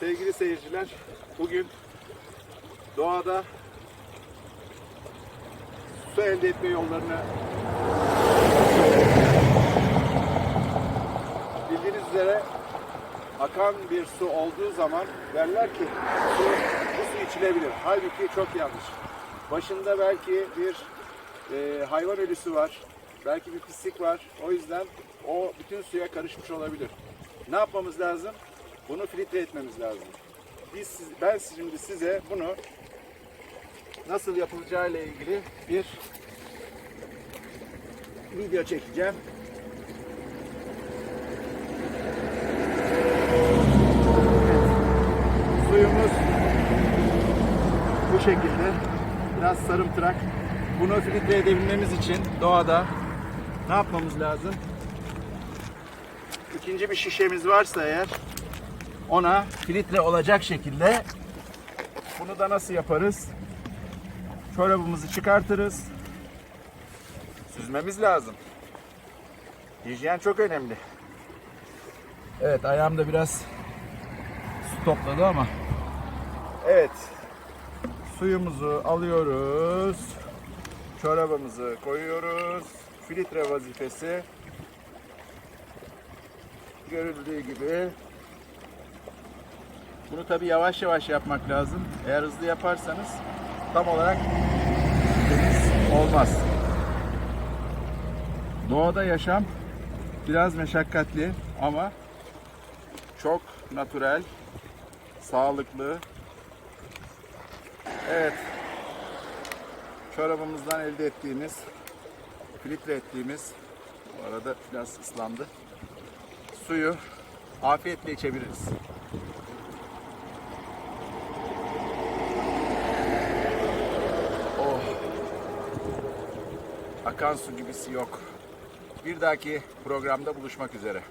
Sevgili seyirciler, bugün doğada su elde etme yollarını bildiğiniz üzere akan bir su olduğu zaman derler ki su, bu su içilebilir. Halbuki çok yanlış. Başında belki bir e, hayvan ölüsü var, belki bir pislik var. O yüzden o bütün suya karışmış olabilir. Ne yapmamız lazım? Bunu filtre etmemiz lazım. Biz, ben şimdi size bunu nasıl yapılacağı ile ilgili bir video çekeceğim. Suyumuz bu şekilde. Biraz sarımtırak. Bunu filtre edebilmemiz için doğada ne yapmamız lazım? İkinci bir şişemiz varsa eğer ona filtre olacak şekilde bunu da nasıl yaparız? Çorabımızı çıkartırız. Süzmemiz lazım. Hijyen çok önemli. Evet ayağımda biraz su topladı ama. Evet. Suyumuzu alıyoruz. Çorabımızı koyuyoruz. Filtre vazifesi görüldüğü gibi. Bunu tabi yavaş yavaş yapmak lazım. Eğer hızlı yaparsanız tam olarak temiz olmaz. Doğada yaşam biraz meşakkatli ama çok natürel, sağlıklı. Evet. Çorabımızdan elde ettiğimiz, filtre ettiğimiz, bu arada biraz ıslandı. Suyu afiyetle içebiliriz. Akan su gibisi yok. Bir dahaki programda buluşmak üzere.